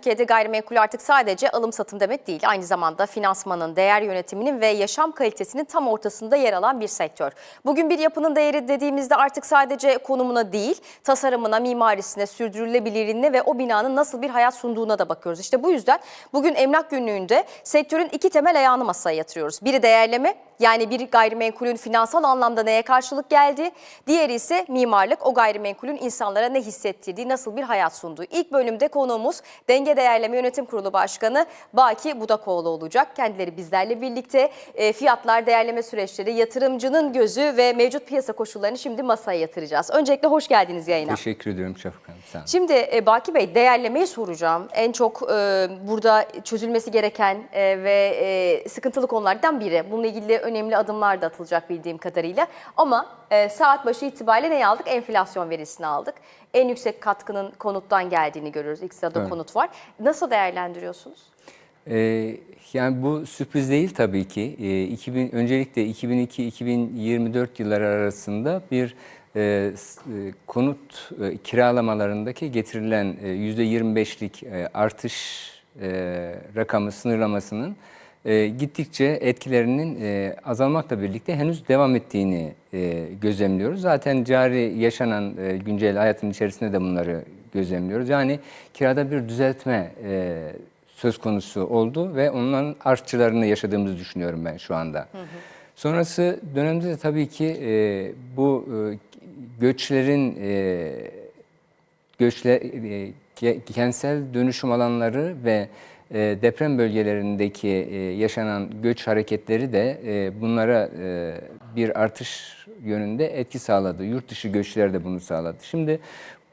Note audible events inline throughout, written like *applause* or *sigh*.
Türkiye'de gayrimenkul artık sadece alım satım demek değil. Aynı zamanda finansmanın, değer yönetiminin ve yaşam kalitesinin tam ortasında yer alan bir sektör. Bugün bir yapının değeri dediğimizde artık sadece konumuna değil, tasarımına, mimarisine, sürdürülebilirliğine ve o binanın nasıl bir hayat sunduğuna da bakıyoruz. İşte bu yüzden bugün emlak günlüğünde sektörün iki temel ayağını masaya yatırıyoruz. Biri değerleme, yani bir gayrimenkulün finansal anlamda neye karşılık geldi. Diğeri ise mimarlık, o gayrimenkulün insanlara ne hissettirdiği, nasıl bir hayat sunduğu. İlk bölümde konuğumuz Denge Değerleme Yönetim Kurulu Başkanı Baki Budakoğlu olacak. Kendileri bizlerle birlikte e, fiyatlar, değerleme süreçleri, yatırımcının gözü ve mevcut piyasa koşullarını şimdi masaya yatıracağız. Öncelikle hoş geldiniz yayına. Teşekkür ediyorum Şafak Hanım. Şimdi e, Baki Bey değerlemeyi soracağım. En çok e, burada çözülmesi gereken e, ve e, sıkıntılı konulardan biri. Bununla ilgili önemli adımlar da atılacak bildiğim kadarıyla. Ama e, saat başı itibariyle ne aldık? Enflasyon verisini aldık. En yüksek katkının konuttan geldiğini görüyoruz. İlk sırada Evet. konut var. Nasıl değerlendiriyorsunuz? Ee, yani bu sürpriz değil tabii ki. Ee, 2000, öncelikle 2002-2024 yılları arasında bir e, e, konut e, kiralamalarındaki getirilen e, %25'lik e, artış e, rakamı sınırlamasının e, gittikçe etkilerinin e, azalmakla birlikte henüz devam ettiğini e, gözlemliyoruz. Zaten cari yaşanan e, güncel hayatın içerisinde de bunları gözlemliyoruz. Yani kirada bir düzeltme e, söz konusu oldu ve onların artçılarını yaşadığımızı düşünüyorum ben şu anda. Sonrası dönemde de tabii ki e, bu e, göçlerin e, göçle e, ke- kentsel dönüşüm alanları ve deprem bölgelerindeki e, yaşanan göç hareketleri de e, bunlara e, bir artış yönünde etki sağladı. Yurt dışı göçler de bunu sağladı. Şimdi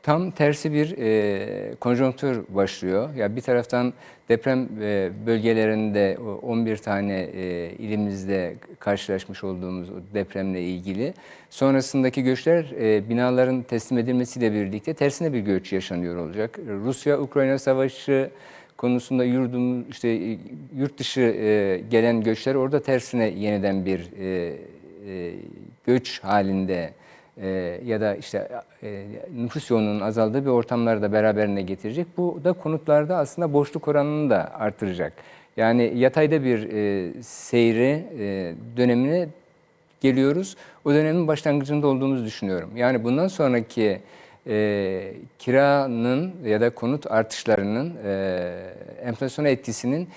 tam tersi bir e, konjonktür başlıyor. Ya bir taraftan deprem bölgelerinde o 11 tane ilimizde karşılaşmış olduğumuz depremle ilgili sonrasındaki göçler binaların teslim edilmesiyle birlikte tersine bir göç yaşanıyor olacak. Rusya-Ukrayna savaşı konusunda yurdum işte e, yurt dışı e, gelen göçler orada tersine yeniden bir e, e, göç halinde e, ya da işte e, nüfus yoğunluğunun azaldığı bir ortamları da beraberine getirecek. Bu da konutlarda aslında boşluk oranını da artıracak. Yani yatayda bir e, seyri e, dönemine geliyoruz. O dönemin başlangıcında olduğumuzu düşünüyorum. Yani bundan sonraki e, kiranın ya da konut artışlarının e, enflasyona etkisinin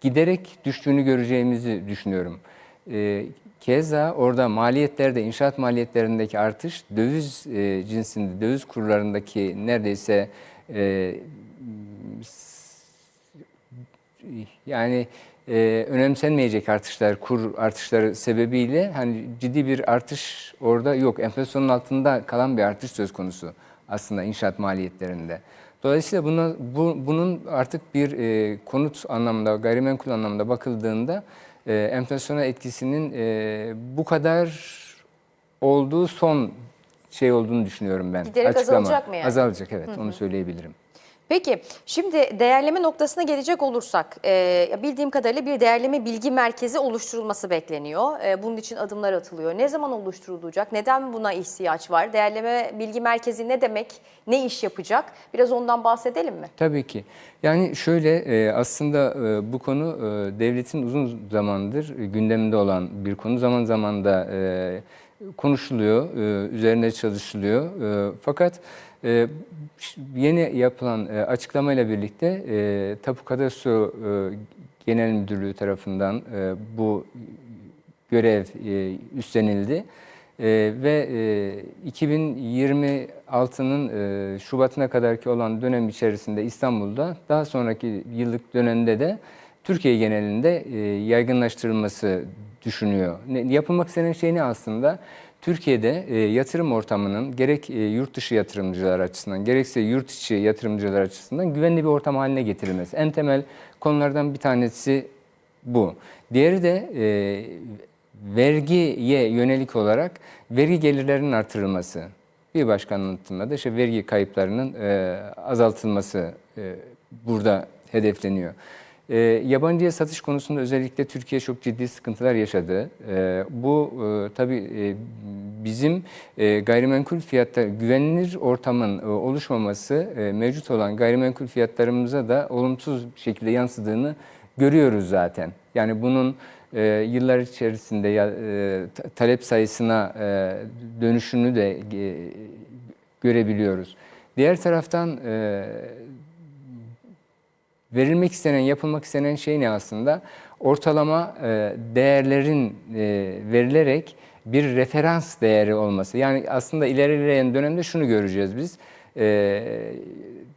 giderek düştüğünü göreceğimizi düşünüyorum. E, keza orada maliyetlerde, inşaat maliyetlerindeki artış döviz e, cinsinde, döviz kurlarındaki neredeyse e, yani e, önemsenmeyecek artışlar, kur artışları sebebiyle hani ciddi bir artış orada yok. Enflasyonun altında kalan bir artış söz konusu aslında inşaat maliyetlerinde. Dolayısıyla buna, bu, bunun artık bir e, konut anlamda, gayrimenkul anlamda bakıldığında e, enflasyona etkisinin e, bu kadar olduğu son şey olduğunu düşünüyorum ben. Giderek azalacak mı yani? Azalacak evet onu söyleyebilirim. Peki şimdi değerleme noktasına gelecek olursak e, bildiğim kadarıyla bir değerleme bilgi merkezi oluşturulması bekleniyor. E, bunun için adımlar atılıyor. Ne zaman oluşturulacak? Neden buna ihtiyaç var? Değerleme bilgi merkezi ne demek? Ne iş yapacak? Biraz ondan bahsedelim mi? Tabii ki. Yani şöyle e, aslında bu konu devletin uzun zamandır gündeminde olan bir konu. Zaman zaman da konuşuluyor, e, üzerine çalışılıyor. E, Fakat e, yeni yapılan açıklamayla birlikte Tapu Kadastro Genel Müdürlüğü tarafından bu görev üstlenildi. Ve e, 2026'nın e, Şubat'ına kadarki olan dönem içerisinde İstanbul'da daha sonraki yıllık dönemde de Türkiye genelinde yaygınlaştırılması düşünüyor. Yapılmak istenen şey ne aslında? Türkiye'de e, yatırım ortamının gerek e, yurt dışı yatırımcılar açısından gerekse yurt içi yatırımcılar açısından güvenli bir ortam haline getirilmesi. En temel konulardan bir tanesi bu. Diğeri de e, vergiye yönelik olarak vergi gelirlerinin artırılması. Bir başka anlatımda da işte vergi kayıplarının e, azaltılması e, burada hedefleniyor. E, yabancıya satış konusunda özellikle Türkiye çok ciddi sıkıntılar yaşadı. E, bu e, tabii e, bizim e, gayrimenkul fiyatları güvenilir ortamın e, oluşmaması e, mevcut olan gayrimenkul fiyatlarımıza da olumsuz şekilde yansıdığını görüyoruz zaten. Yani bunun e, yıllar içerisinde ya, e, ta- talep sayısına e, dönüşünü de e, görebiliyoruz. Diğer taraftan e, verilmek istenen, yapılmak istenen şey ne aslında? Ortalama e, değerlerin e, verilerek bir referans değeri olması. Yani aslında ilerleyen dönemde şunu göreceğiz biz. E,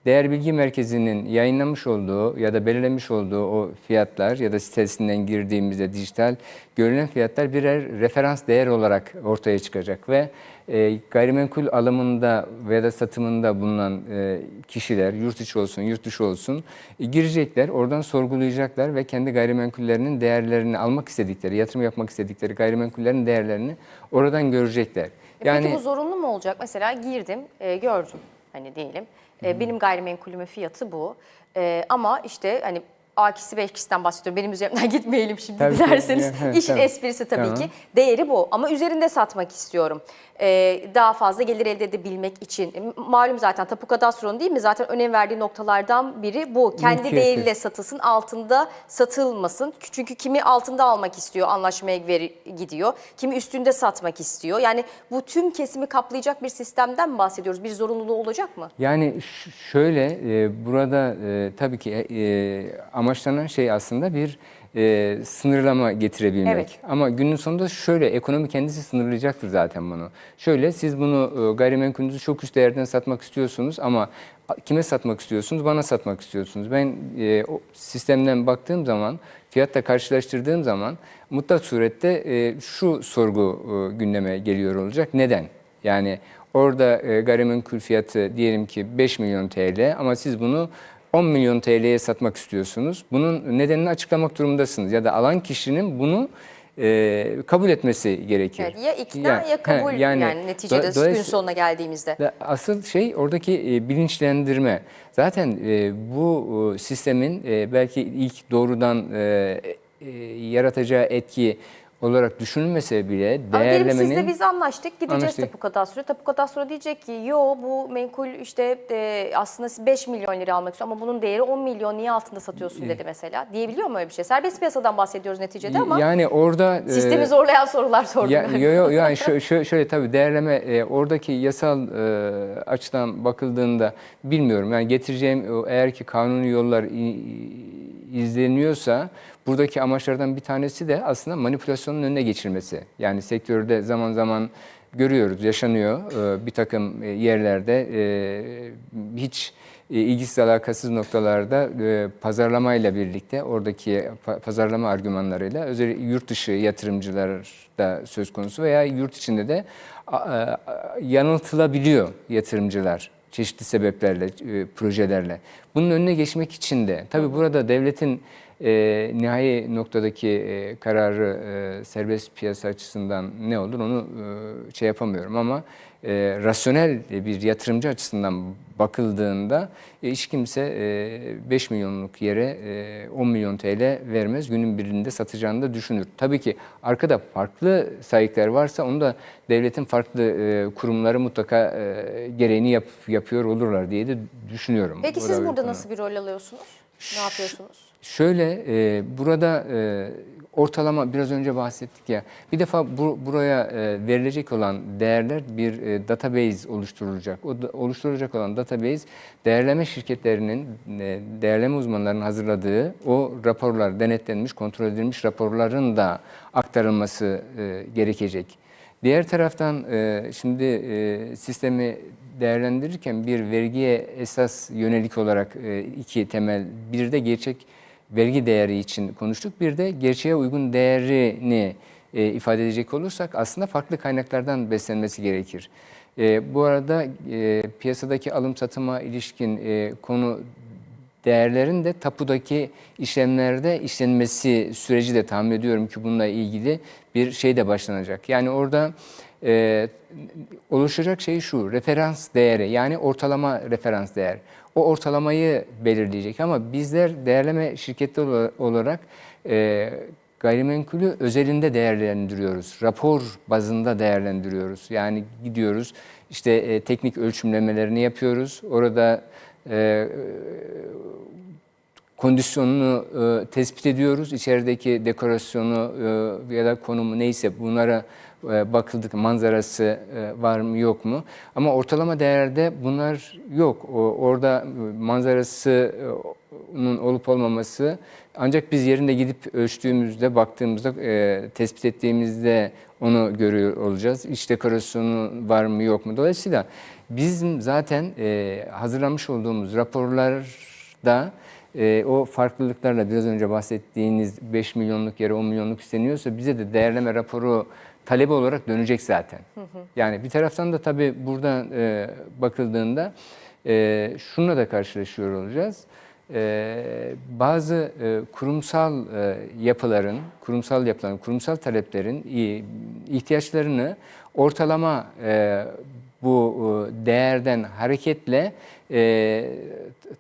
Değer Bilgi Merkezi'nin yayınlamış olduğu ya da belirlemiş olduğu o fiyatlar ya da sitesinden girdiğimizde dijital görülen fiyatlar birer referans değer olarak ortaya çıkacak ve e, gayrimenkul alımında veya da satımında bulunan e, kişiler yurt içi olsun yurt dışı olsun e, girecekler oradan sorgulayacaklar ve kendi gayrimenkullerinin değerlerini almak istedikleri yatırım yapmak istedikleri gayrimenkullerin değerlerini oradan görecekler. E Peki bu zorunlu mu olacak? Mesela girdim, e, gördüm hani diyelim. E, benim gayrimenkulümün fiyatı bu. E, ama işte hani Akisi ve ekisinden bahsediyorum. Benim üzerimden *laughs* gitmeyelim şimdi Tabii ki. dilerseniz. Evet, İşin tamam. esprisi tabii Tamam. ki. Değeri bu ama üzerinde satmak istiyorum. E, daha fazla gelir elde edebilmek için. E, malum zaten tapu kadastronun değil mi? Zaten önem verdiği noktalardan biri bu. Kendi Mülkiyeti. değeriyle satılsın, altında satılmasın. Çünkü kimi altında almak istiyor, anlaşmaya veri, gidiyor. Kimi üstünde satmak istiyor. Yani bu tüm kesimi kaplayacak bir sistemden mi bahsediyoruz? Bir zorunluluğu olacak mı? Yani şöyle e, burada e, tabii ki e, amaçlanan şey aslında bir e, sınırlama getirebilmek. Evet. Ama günün sonunda şöyle ekonomi kendisi sınırlayacaktır zaten bunu. Şöyle siz bunu e, gayrimenkulünüzü çok üst değerden satmak istiyorsunuz ama kime satmak istiyorsunuz? Bana satmak istiyorsunuz. Ben e, o sistemden baktığım zaman fiyatla karşılaştırdığım zaman mutlak surette e, şu sorgu e, gündeme geliyor olacak. Neden? Yani orada e, gayrimenkul fiyatı diyelim ki 5 milyon TL ama siz bunu 10 milyon TL'ye satmak istiyorsunuz. Bunun nedenini açıklamak durumundasınız ya da alan kişinin bunu e, kabul etmesi gerekir. Evet, ya ikna Yani- ya kabul he, yani, neticede do- gün sonuna geldiğimizde. Asıl şey oradaki e, bilinçlendirme. Zaten e, bu e, sistemin e, belki ilk doğrudan e, e, yaratacağı etki olarak düşünülmese bile Ama diyelim değerlemenin... sizle biz anlaştık, gideceğiz Anlaştık. tapu kadastroya. Tapu kadastro diyecek ki yo bu menkul işte e, aslında siz 5 milyon lira almak istiyor ama bunun değeri 10 milyon niye altında satıyorsun dedi mesela. Diyebiliyor mu öyle bir şey? Serbest piyasadan bahsediyoruz neticede ama yani orada... e, sistemi zorlayan sorular sordum. Ya, ben. yo, yo, *laughs* yani şö- şö- şöyle tabii değerleme e, oradaki yasal e, açıdan bakıldığında bilmiyorum. Yani getireceğim o eğer ki kanuni yollar i- izleniyorsa buradaki amaçlardan bir tanesi de aslında manipülasyonun önüne geçilmesi. Yani sektörde zaman zaman görüyoruz, yaşanıyor e, bir takım e, yerlerde e, hiç e, ilgisiz alakasız noktalarda pazarlamayla birlikte oradaki pa- pazarlama argümanlarıyla özellikle yurt dışı yatırımcılar da söz konusu veya yurt içinde de yanıltılabiliyor yatırımcılar çeşitli sebeplerle, projelerle. Bunun önüne geçmek için de tabii burada devletin e, nihai noktadaki e, kararı e, serbest piyasa açısından ne olur onu e, şey yapamıyorum ama e, rasyonel bir yatırımcı açısından bakıldığında e, hiç kimse e, 5 milyonluk yere e, 10 milyon TL vermez. Günün birinde satacağını da düşünür. Tabii ki arkada farklı sahipler varsa onu da devletin farklı e, kurumları mutlaka e, gereğini yap, yapıyor olurlar diye de düşünüyorum. Peki siz burada nasıl bir rol alıyorsunuz? Ne yapıyorsunuz? Şöyle e, burada e, ortalama biraz önce bahsettik ya bir defa bu, buraya e, verilecek olan değerler bir e, database oluşturulacak. O da, oluşturulacak olan database değerleme şirketlerinin e, değerleme uzmanlarının hazırladığı o raporlar denetlenmiş, kontrol edilmiş raporların da aktarılması e, gerekecek. Diğer taraftan e, şimdi e, sistemi değerlendirirken bir vergiye esas yönelik olarak e, iki temel, bir de gerçek vergi değeri için konuştuk, bir de gerçeğe uygun değerini e, ifade edecek olursak aslında farklı kaynaklardan beslenmesi gerekir. E, bu arada e, piyasadaki alım satıma ilişkin e, konu değerlerin de tapudaki işlemlerde işlenmesi süreci de tahmin ediyorum ki bununla ilgili bir şey de başlanacak. Yani orada e, oluşacak şey şu, referans değeri yani ortalama referans değer. O ortalamayı belirleyecek ama bizler değerleme şirketi ola- olarak e, gayrimenkulü özelinde değerlendiriyoruz. Rapor bazında değerlendiriyoruz. Yani gidiyoruz işte e, teknik ölçümlemelerini yapıyoruz. Orada e, kondisyonunu e, tespit ediyoruz. İçerideki dekorasyonu e, ya da konumu neyse bunlara bakıldık manzarası e, var mı yok mu? Ama ortalama değerde bunlar yok. Orada e, manzarasının olup olmaması ancak biz yerinde gidip ölçtüğümüzde, baktığımızda, e, tespit ettiğimizde onu görüyor olacağız. İç dekorasyonu var mı yok mu? Dolayısıyla bizim zaten e, hazırlamış olduğumuz raporlarda e, o farklılıklarla biraz önce bahsettiğiniz 5 milyonluk yere 10 milyonluk isteniyorsa bize de değerleme raporu talebi olarak dönecek zaten. Yani bir taraftan da tabii buradan e, bakıldığında e, şununla da karşılaşıyor olacağız. E, bazı e, kurumsal e, yapıların, kurumsal yapıların, kurumsal taleplerin ihtiyaçlarını ortalama e, bu e, değerden hareketle e,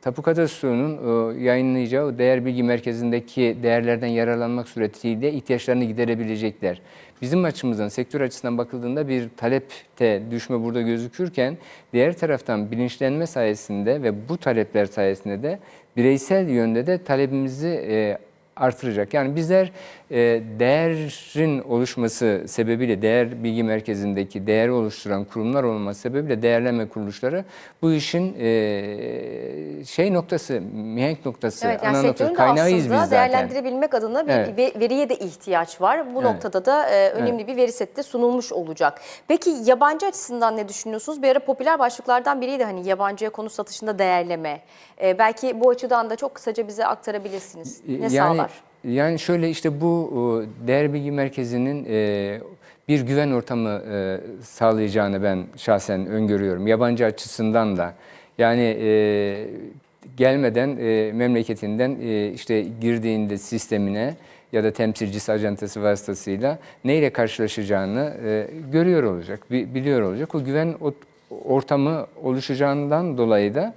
Tapu Kadastro'nun e, yayınlayacağı değer bilgi merkezindeki değerlerden yararlanmak suretiyle ihtiyaçlarını giderebilecekler. Bizim açımızdan, sektör açısından bakıldığında bir talepte düşme burada gözükürken diğer taraftan bilinçlenme sayesinde ve bu talepler sayesinde de bireysel yönde de talebimizi e, artıracak. Yani bizler e, değerin oluşması sebebiyle değer bilgi merkezindeki değeri oluşturan kurumlar olması sebebiyle değerleme kuruluşları bu işin e, şey noktası, mihenk noktası, Evet yani ana noktası, kaynağıyız biz zaten. değerlendirebilmek adına bir Evet. ve- veriye de ihtiyaç var. Bu Evet. noktada da e, önemli bir veri seti de sunulmuş olacak. Peki yabancı açısından ne düşünüyorsunuz? Bir ara popüler başlıklardan biriydi hani yabancıya konu satışında değerleme. E, belki bu açıdan da çok kısaca bize aktarabilirsiniz. Ne yani, sağlar? Yani şöyle işte bu e, değer bilgi merkezinin e, bir güven ortamı e, sağlayacağını ben şahsen öngörüyorum. Yabancı açısından da. Yani gelmeden memleketinden işte girdiğinde sistemine ya da temsilcisi acentesi vasıtasıyla neyle karşılaşacağını görüyor olacak, bi- biliyor olacak. O güven ortamı oluşacağından dolayı da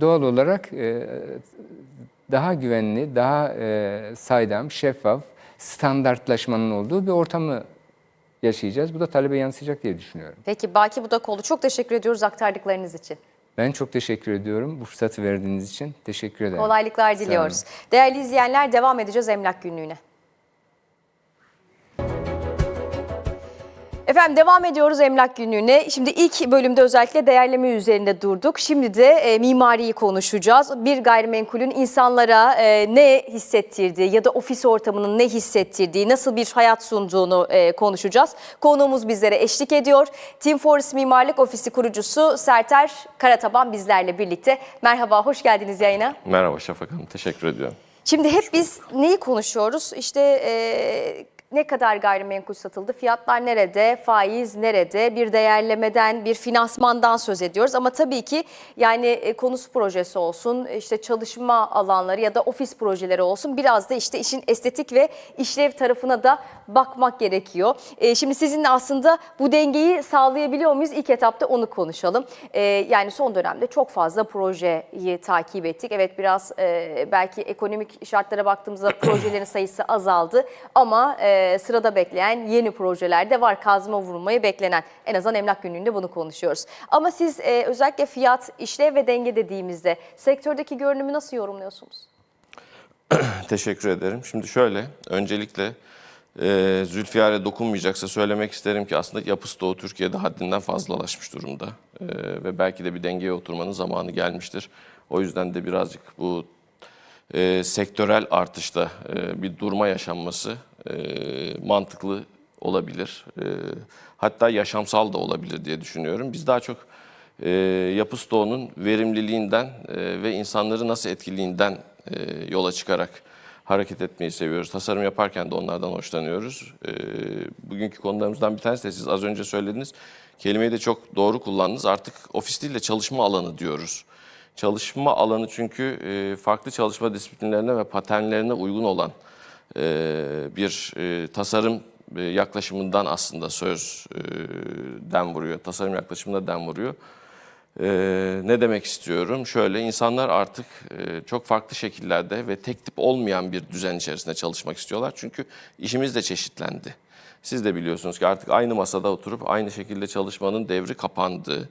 doğal olarak daha güvenli, daha e, saydam, şeffaf, standartlaşmanın olduğu bir ortamı yaşayacağız. Bu da talebe yansıyacak diye düşünüyorum. Peki Baki Budakoğlu çok teşekkür ediyoruz aktardıklarınız için. Ben çok teşekkür ediyorum bu fırsatı verdiğiniz için. Teşekkür ederim. Kolaylıklar diliyoruz. Değerli izleyenler devam edeceğiz emlak günlüğüne. Efendim devam ediyoruz emlak günlüğüne. Şimdi ilk bölümde özellikle değerleme üzerinde durduk. Şimdi de e, mimariyi konuşacağız. Bir gayrimenkulün insanlara e, ne hissettirdiği ya da ofis ortamının ne hissettirdiği, nasıl bir hayat sunduğunu e, konuşacağız. Konuğumuz bizlere eşlik ediyor. Team Forest Mimarlık Ofisi kurucusu Serter Karataban bizlerle birlikte. Merhaba, hoş geldiniz yayına. Merhaba Şafak Hanım, teşekkür ediyorum. Şimdi hep biz neyi konuşuyoruz? İşte e, ne kadar gayrimenkul satıldı, fiyatlar nerede, faiz nerede, bir değerlemeden, bir finansmandan söz ediyoruz. Ama tabii ki yani e, konusu projesi olsun, işte çalışma alanları ya da ofis projeleri olsun biraz da işte işin estetik ve işlev tarafına da bakmak gerekiyor. E, şimdi sizinle aslında bu dengeyi sağlayabiliyor muyuz? İlk etapta onu konuşalım. E, yani son dönemde çok fazla projeyi takip ettik. Evet biraz belki ekonomik şartlara baktığımızda *clears throat* projelerin sayısı azaldı ama e, sırada bekleyen yeni projeler de var. Kazma vurmayı beklenen. En azından emlak günlüğünde bunu konuşuyoruz. Ama siz e, özellikle fiyat, işlev ve denge dediğimizde sektördeki görünümü nasıl yorumluyorsunuz? *clears throat* Teşekkür ederim. Şimdi şöyle, öncelikle e, Zülfiyar'e dokunmayacaksa söylemek isterim ki aslında yapı stoğu Türkiye'de haddinden fazlalaşmış durumda. E, ve belki de bir dengeye oturmanın zamanı gelmiştir. O yüzden de birazcık bu e, sektörel artışta e, bir durma yaşanması e, mantıklı olabilir. E, hatta yaşamsal da olabilir diye düşünüyorum. Biz daha çok e, yapı stoğunun verimliliğinden e, ve insanları nasıl etkiliğinden e, yola çıkarak hareket etmeyi seviyoruz. Tasarım yaparken de onlardan hoşlanıyoruz. E, bugünkü konularımızdan bir tanesi de siz az önce söylediniz. Kelimeyi de çok doğru kullandınız. Artık ofis değil de çalışma alanı diyoruz. Çalışma alanı çünkü e, farklı çalışma disiplinlerine ve paternlerine uygun olan bir e, tasarım e, yaklaşımından aslında sözden vuruyor, tasarım yaklaşımına den vuruyor. E, ne demek istiyorum? Şöyle insanlar artık e, çok farklı şekillerde ve tek tip olmayan bir düzen içerisinde çalışmak istiyorlar. Çünkü işimiz de çeşitlendi. Siz de biliyorsunuz ki artık aynı masada oturup aynı şekilde çalışmanın devri kapandı.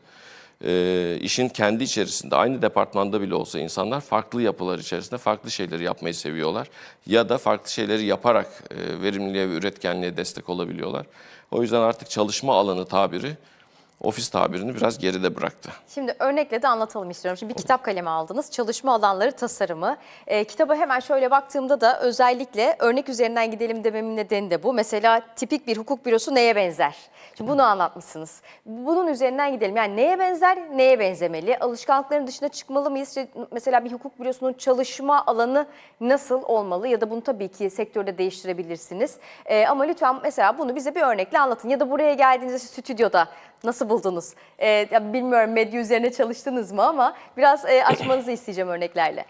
E, işin kendi içerisinde aynı departmanda bile olsa insanlar farklı yapılar içerisinde farklı şeyleri yapmayı seviyorlar. Ya da farklı şeyleri yaparak e, verimliliğe ve üretkenliğe destek olabiliyorlar. O yüzden artık çalışma alanı tabiri ofis tabirini biraz geride bıraktı. Şimdi örnekle de anlatalım istiyorum. Şimdi bir kitap kalemi aldınız. Çalışma alanları tasarımı. Ee, kitaba hemen şöyle baktığımda da özellikle örnek üzerinden gidelim dememin nedeni de bu. Mesela tipik bir hukuk bürosu neye benzer? Şimdi bunu anlatmışsınız. Bunun üzerinden gidelim. Yani neye benzer, neye benzemeli? Alışkanlıkların dışına çıkmalı mıyız? İşte Mesela bir hukuk bürosunun çalışma alanı nasıl olmalı? Ya da bunu tabii ki sektörde değiştirebilirsiniz. Ee, ama lütfen mesela bunu bize bir örnekle anlatın. Ya da buraya geldiğinizde stüdyoda nasıl buldunuz? Ee, ya bilmiyorum medya üzerine çalıştınız mı ama biraz e, açmanızı isteyeceğim örneklerle.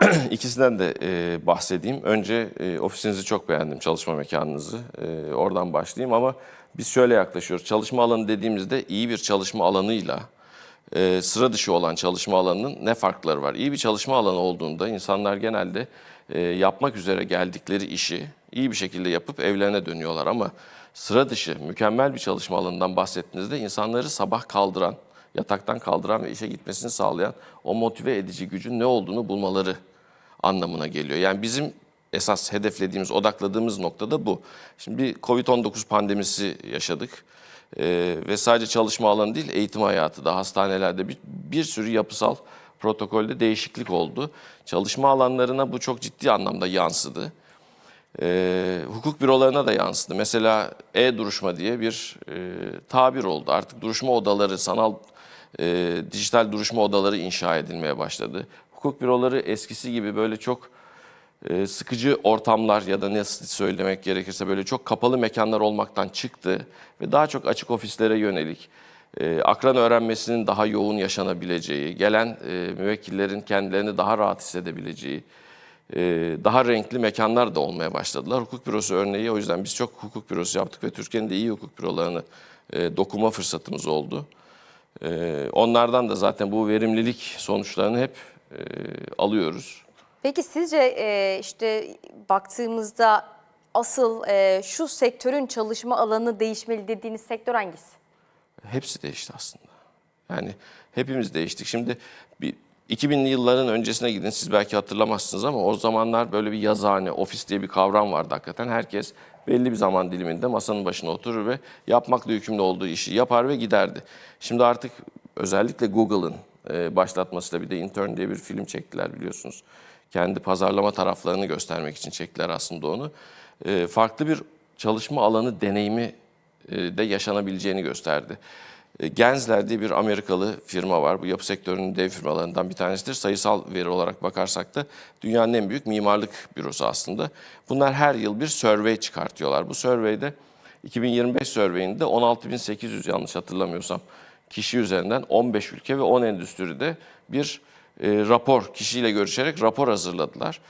*clears throat* İkisinden de e, bahsedeyim. Önce e, ofisinizi çok beğendim, çalışma mekanınızı. E, oradan başlayayım ama biz şöyle yaklaşıyoruz. Çalışma alanı dediğimizde iyi bir çalışma alanıyla e, sıra dışı olan çalışma alanının ne farkları var? İyi bir çalışma alanı olduğunda insanlar genelde e, yapmak üzere geldikleri işi iyi bir şekilde yapıp evlerine dönüyorlar ama sıra dışı mükemmel bir çalışma alanından bahsettiğinizde insanları sabah kaldıran, yataktan kaldıran ve işe gitmesini sağlayan o motive edici gücün ne olduğunu bulmaları anlamına geliyor. Yani bizim esas hedeflediğimiz, odakladığımız nokta da bu. Şimdi bir Covid-19 pandemisi yaşadık. Ee, ve sadece çalışma alanı değil, eğitim hayatı da, hastanelerde bir, bir sürü yapısal protokolde değişiklik oldu. Çalışma alanlarına bu çok ciddi anlamda yansıdı. Ee, hukuk bürolarına da yansıdı. Mesela e-duruşma diye bir e, tabir oldu. Artık duruşma odaları, sanal e, dijital duruşma odaları inşa edilmeye başladı. Hukuk büroları eskisi gibi böyle çok e, sıkıcı ortamlar ya da nasıl söylemek gerekirse böyle çok kapalı mekanlar olmaktan çıktı ve daha çok açık ofislere yönelik e, akran öğrenmesinin daha yoğun yaşanabileceği, gelen e, müvekkillerin kendilerini daha rahat hissedebileceği, e, daha renkli mekanlar da olmaya başladılar. Hukuk bürosu örneği o yüzden biz çok hukuk bürosu yaptık ve Türkiye'nin de iyi hukuk bürolarını e, dokuma fırsatımız oldu. E, onlardan da zaten bu verimlilik sonuçlarını hep e, alıyoruz. Peki sizce e, işte baktığımızda asıl şu sektörün çalışma alanı değişmeli dediğiniz sektör hangisi? Hepsi değişti aslında. Yani hepimiz değiştik. Şimdi bir 2000'li yılların öncesine gidin siz belki hatırlamazsınız ama o zamanlar böyle bir yazıhane, ofis diye bir kavram vardı hakikaten. Herkes belli bir zaman diliminde masanın başına oturur ve yapmakla yükümlü olduğu işi yapar ve giderdi. Şimdi artık özellikle Google'ın e, başlatmasıyla bir de Intern diye bir film çektiler biliyorsunuz. Kendi pazarlama taraflarını göstermek için çektiler aslında onu. E, farklı bir çalışma alanı deneyimi e, de yaşanabileceğini gösterdi. E, Gensler diye bir Amerikalı firma var. Bu yapı sektörünün dev firmalarından bir tanesidir. Sayısal veri olarak bakarsak da dünyanın en büyük mimarlık bürosu aslında. Bunlar her yıl bir survey çıkartıyorlar. Bu surveyde 2025 surveyinde 16.800 yanlış hatırlamıyorsam kişi üzerinden 15 ülke ve 10 endüstride bir e, rapor, kişiyle görüşerek rapor hazırladılar.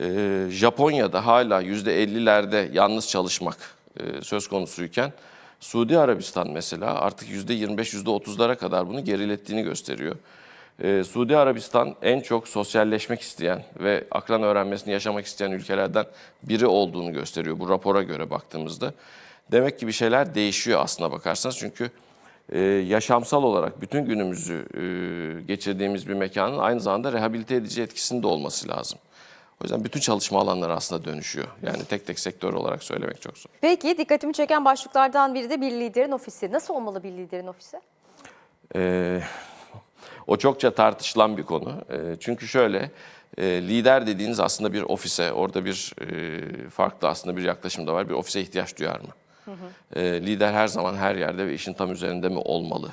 E, Japonya'da hala %50'lerde yalnız çalışmak e, söz konusuyken Suudi Arabistan mesela artık %25-%30'lara kadar bunu gerilettiğini gösteriyor. Ee, Suudi Arabistan en çok sosyalleşmek isteyen ve akran öğrenmesini yaşamak isteyen ülkelerden biri olduğunu gösteriyor bu rapora göre baktığımızda. Demek ki bir şeyler değişiyor aslına bakarsanız çünkü e, yaşamsal olarak bütün günümüzü e, geçirdiğimiz bir mekanın aynı zamanda rehabilite edici etkisinde olması lazım. O yüzden bütün çalışma alanları aslında dönüşüyor. Yani tek tek sektör olarak söylemek çok zor. Peki dikkatimi çeken başlıklardan biri de bir liderin ofisi. Nasıl olmalı bir liderin ofisi? Ee, o çokça tartışılan bir konu. Ee, çünkü şöyle, e, lider dediğiniz aslında bir ofise, orada bir e, farklı aslında bir yaklaşım da var. Bir ofise ihtiyaç duyar mı? Ee, lider her zaman her yerde ve işin tam üzerinde mi olmalı?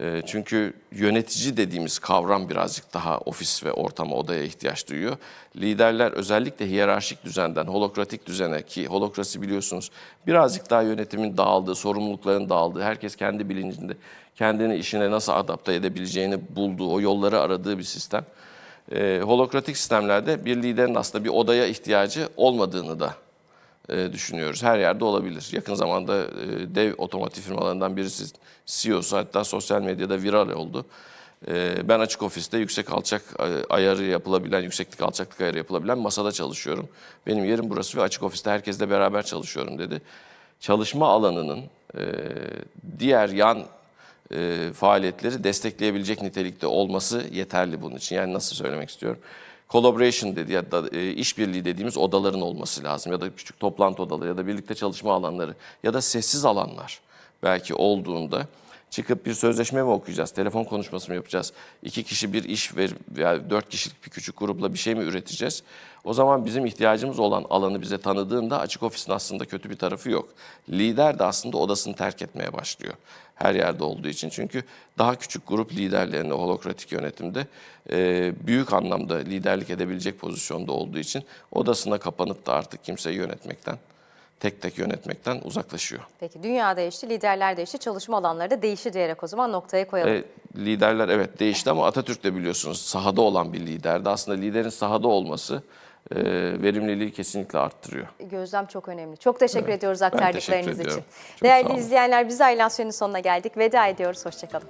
Ee, çünkü yönetici dediğimiz kavram birazcık daha ofis ve ortama, odaya ihtiyaç duyuyor. Liderler özellikle hiyerarşik düzenden holokratik düzene ki holokrasi biliyorsunuz birazcık daha yönetimin dağıldığı, sorumlulukların dağıldığı, herkes kendi bilincinde kendini işine nasıl adapte edebileceğini bulduğu, o yolları aradığı bir sistem. Ee, holokratik sistemlerde bir liderin aslında bir odaya ihtiyacı olmadığını da e, düşünüyoruz. Her yerde olabilir. Yakın zamanda e, dev otomotiv firmalarından birisi CEO'su hatta sosyal medyada viral oldu. E, ben açık ofiste yüksek alçak ayarı yapılabilen, yükseklik alçaklık ayarı yapılabilen masada çalışıyorum. Benim yerim burası ve açık ofiste herkesle beraber çalışıyorum dedi. Çalışma alanının diğer yan faaliyetleri destekleyebilecek nitelikte olması yeterli bunun için. Yani nasıl söylemek istiyorum? Collaboration dedi ya da e, işbirliği dediğimiz odaların olması lazım ya da küçük toplantı odaları ya da birlikte çalışma alanları ya da sessiz alanlar belki olduğunda çıkıp bir sözleşme mi okuyacağız, telefon konuşması mı yapacağız, iki kişi bir iş ver, veya dört kişilik bir küçük grupla bir şey mi üreteceğiz? O zaman bizim ihtiyacımız olan alanı bize tanıdığında açık ofisin aslında kötü bir tarafı yok. Lider de aslında odasını terk etmeye başlıyor her yerde olduğu için. Çünkü daha küçük grup liderlerine holokratik yönetimde e, büyük anlamda liderlik edebilecek pozisyonda olduğu için odasına kapanıp da artık kimseyi yönetmekten, tek tek yönetmekten uzaklaşıyor. Peki dünya değişti, liderler değişti, çalışma alanları da değişti diyerek o zaman noktaya koyalım. E, liderler evet değişti ama Atatürk de biliyorsunuz sahada olan bir liderdi. Aslında liderin sahada olması e, verimliliği kesinlikle arttırıyor. Gözlem çok önemli. Çok teşekkür ediyoruz teşekkür aktardıklarınız için. Çok Değerli izleyenler biz Aylan sonuna geldik. Veda ediyoruz. Hoşçakalın.